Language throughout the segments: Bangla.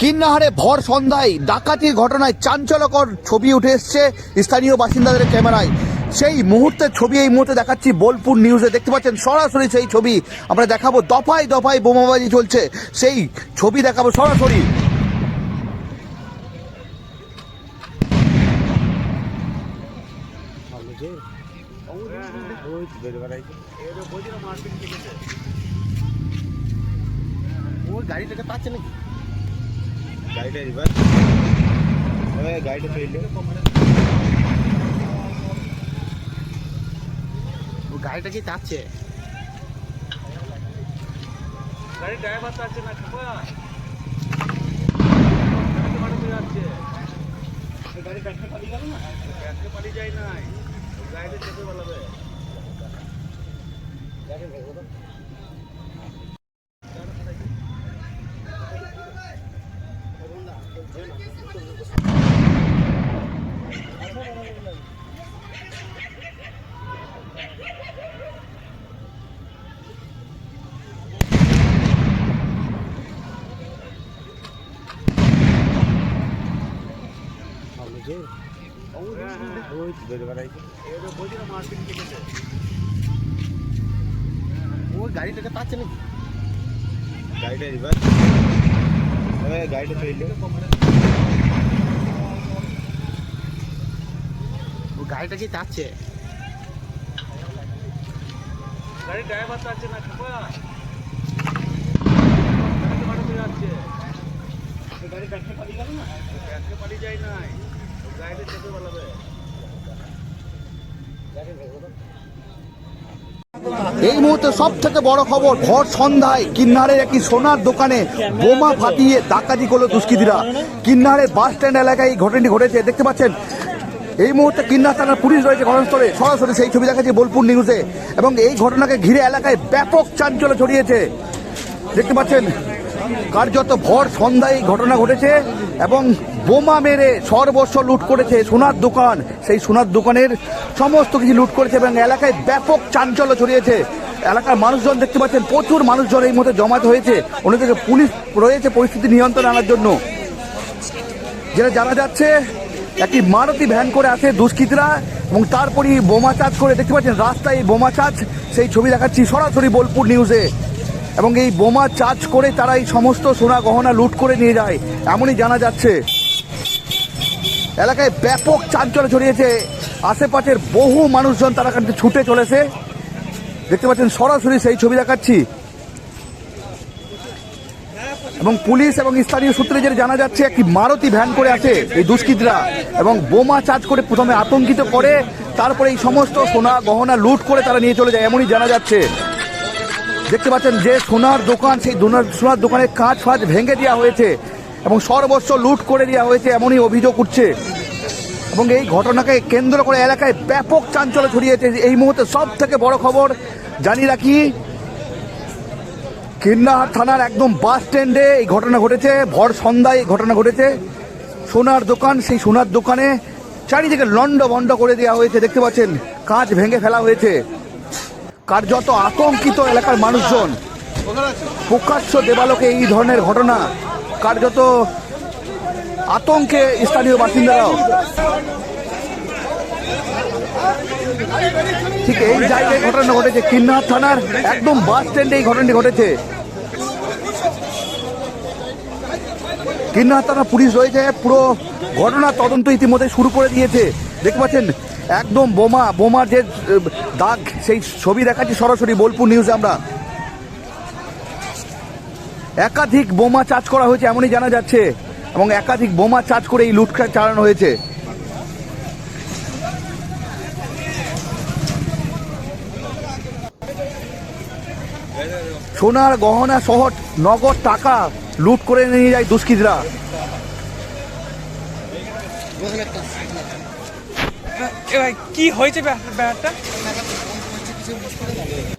কিন্নাহারে ভর সন্ধ্যায় ডাকাতির ঘটনায় চাঞ্চল্যকর ছবি উঠে এসছে স্থানীয় বাসিন্দাদের ক্যামেরায়। সেই মুহূর্তের ছবি এই মুহূর্তে দেখাচ্ছি বোলপুর নিউজে। দেখতে পাচ্ছেন, সরাসরি সেই ছবি আমরা দেখাবো। দফায় দফায় বোমাবাজি চলছে। সেই ছবি দেখাবো সরাসরি। ওই গাড়িটাকে পাচ্ছে নাকি? গাড়িটা রিভার্স গাড়িটা ফেললে ও গাড়িটাকে চাচ্ছে? গাড়ি ড্রাইভার আছে না খাপা। গাড়ি ব্যাটকে পালিয়ে গেল না? ব্যাটকে পালিয়ে যায় নাই। গাড়িতে চেপে বলাবে ওই এবার গাড়িটাকে পাচ্ছে নাকি গাড়িটা রিভার্স গাড়িটা ফেললে ও গাড়িটাকে চাচ্ছে গাড়ি ড্রাইভার তো আছে না খাপা যাচ্ছে গাড়ি ব্যাটকে পালিয়ে গেল না ব্যাটকে পালিয়ে যায় নাই এই মুহূর্তে সব থেকে বড় খবর, ভর সন্ধ্যায় কিন্নারের একটি সোনার দোকানে বোমা ফাটিয়ে ডাকাতি করল দুষ্কৃতীরা। কিন্নারের বাস স্ট্যান্ড এলাকায় এই ঘটনাটি ঘটেছে। দেখতে পাচ্ছেন, এই মুহূর্তে কিন্নার থানার পুলিশ রয়েছে ঘটনাস্থলে। সরাসরি সেই ছবি দেখাচ্ছে বোলপুর নিউজে এবং এই ঘটনাকে ঘিরে এলাকায় ব্যাপক চাঞ্চল্য ছড়িয়েছে। দেখতে পাচ্ছেন, কার্যত ভর সন্ধ্যায় ঘটনা ঘটেছে এবং বোমা মেরে সর্বস্ব লুট করেছে সোনার দোকান। সেই সোনার দোকানের সমস্ত কিছু লুট করেছে এবং এলাকায় ব্যাপক চাঞ্চল্য ছড়িয়েছে। এলাকার মানুষজন দেখতে পাচ্ছেন, প্রচুর মানুষজন এই মধ্যে জমায়েত হয়েছে। অন্যদিকে পুলিশ রয়েছে পরিস্থিতি নিয়ন্ত্রণে আনার জন্য। যেটা জানা যাচ্ছে, একটি মারুতি ভ্যান করে আসে দুষ্কৃতীরা এবং তারপরই বোমা চার্জ করে দেখতে পাচ্ছেন রাস্তায় বোমা চার্জ। সেই ছবি দেখাচ্ছি সরাসরি বোলপুর নিউজে। এবং এই বোমা চার্জ করে তারা এই সমস্ত সোনা গহনা লুট করে নিয়ে যায়, এমনই জানা যাচ্ছে। এলাকায় ব্যাপক চাঞ্চল্য ছড়িয়েছে। আশেপাশের বহু মানুষজন তারা থেকে ছুটে চলেছে। দেখতে পাচ্ছেন, সরাসরি সেই ছবি দেখাচ্ছি। এবং পুলিশ এবং স্থানীয় সূত্রে যেটা জানা যাচ্ছে, একটি মারুতি ভ্যান করে আছে এই দুষ্কৃতরা এবং বোমা চার্জ করে প্রথমে আতঙ্কিত করে, তারপরে এই সমস্ত সোনা গহনা লুট করে তারা নিয়ে চলে যায় এমনই জানা যাচ্ছে। দেখতে পাচ্ছেন যে সোনার দোকান, সেই সোনার দোকানের কাঁচ ফাঁচ ভেঙে দেওয়া হয়েছে। এবং সর্বস্ব লুট করে দেওয়া হয়েছে, এমনই অভিযোগ উঠছে। এবং এই ঘটনাকে কেন্দ্র করে এলাকায় ব্যাপক চাঞ্চল্য ছড়িয়েছে। এই মুহূর্তে সব থেকে বড় খবর জানিয়ে রাখি কিন্নাহাট থানার একদম বাস স্ট্যান্ডে এই ঘটনা ঘটেছে, ভর সন্ধ্যায় ঘটনা ঘটেছে। সোনার দোকান, সেই সোনার দোকানে চারিদিকে লন্ড বন্ড করে দেওয়া হয়েছে। দেখতে পাচ্ছেন, কাঁচ ভেঙে ফেলা হয়েছে। কার্যত আতঙ্কিত এলাকার মানুষজন। প্রকাশ্য দেবালোকে এই ধরনের ঘটনা কার্যত আতঙ্কে স্থানীয় বাসিন্দারাও। ঠিক এই জায়গায় ঘটনা ঘটেছে, কিন্নার থানার একদম বাস স্ট্যান্ডে এই ঘটনাটি ঘটেছে। কিন্নার থানা পুলিশ রয়েছে, পুরো ঘটনা তদন্ত ইতিমধ্যে শুরু করে দিয়েছে। দেখতে পাচ্ছেন, একদম বোমা, বোমার যে দাগ, সেই ছবি দেখাচ্ছি সরাসরি বোলপুর নিউজে আমরা। একাধিক বোমা চার্জ করা হয়েছে, এমনই জানা যাচ্ছে। এবং একাধিক বোমা চার্জ করে এই লুটখাট চালানো হয়েছে। সোনার গহনা সহ নগদ টাকা লুট করে নিয়ে যায় দুষ্কৃতরা। কি হয়েছে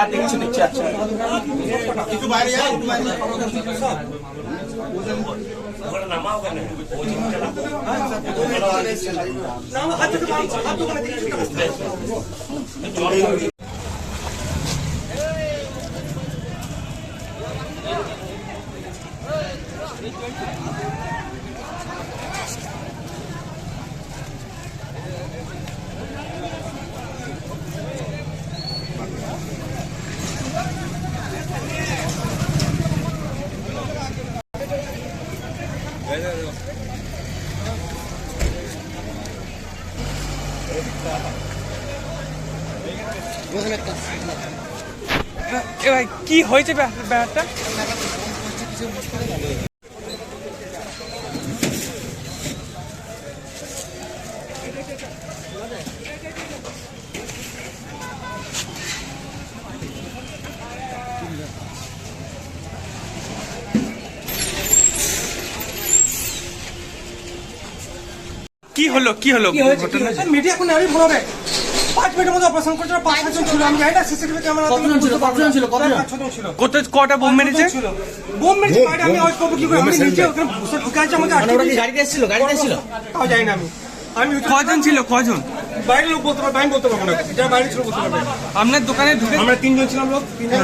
हाँ ठीक है नीचे अच्छा कितु बारी यार वगैरह नामा होगा ना वो जी चला नाम हाथ तो हाथ तो करना चाहिए কি হয়েছে ব্যাপারটা কি হলো? কি হলো মিডিয়া কোনো আমি ভালো মিনিটের মধ্যে অপারেশন করছিল ছিল। কটা বোম আমি এসেছিল? এসেছিল? আমি। কজন ছিল? কজন? লোক আপনার দোকানে তিনজন ছিলাম লোক তিনজন।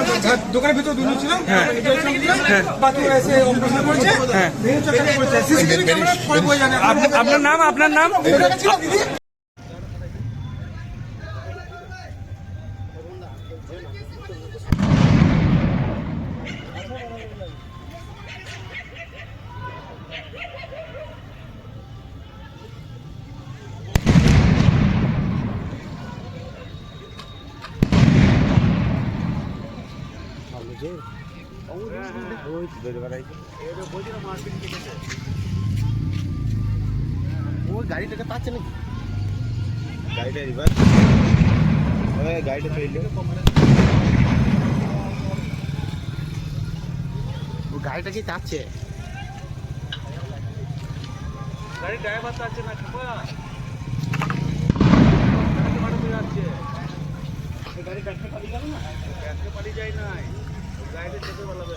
দোকানের ভিতরে দুজন ছিলাম। হ্যাঁ। হ্যাঁ। হ্যাঁ। আপনার নাম? আপনার নাম? ওই গাড়িটাকে পাচ্ছে নাকি? গাড়িটা গাড়িটা ফেললে গাড়িটা কি যাচ্ছে গাড়ি ড্রাইভার আছে না, খাপা। গাড়ি ব্যাগটা পালিয়ে গেল না? ব্যাগটা পালিয়ে যায় নাই। গাড়িটা চেপে পালাবে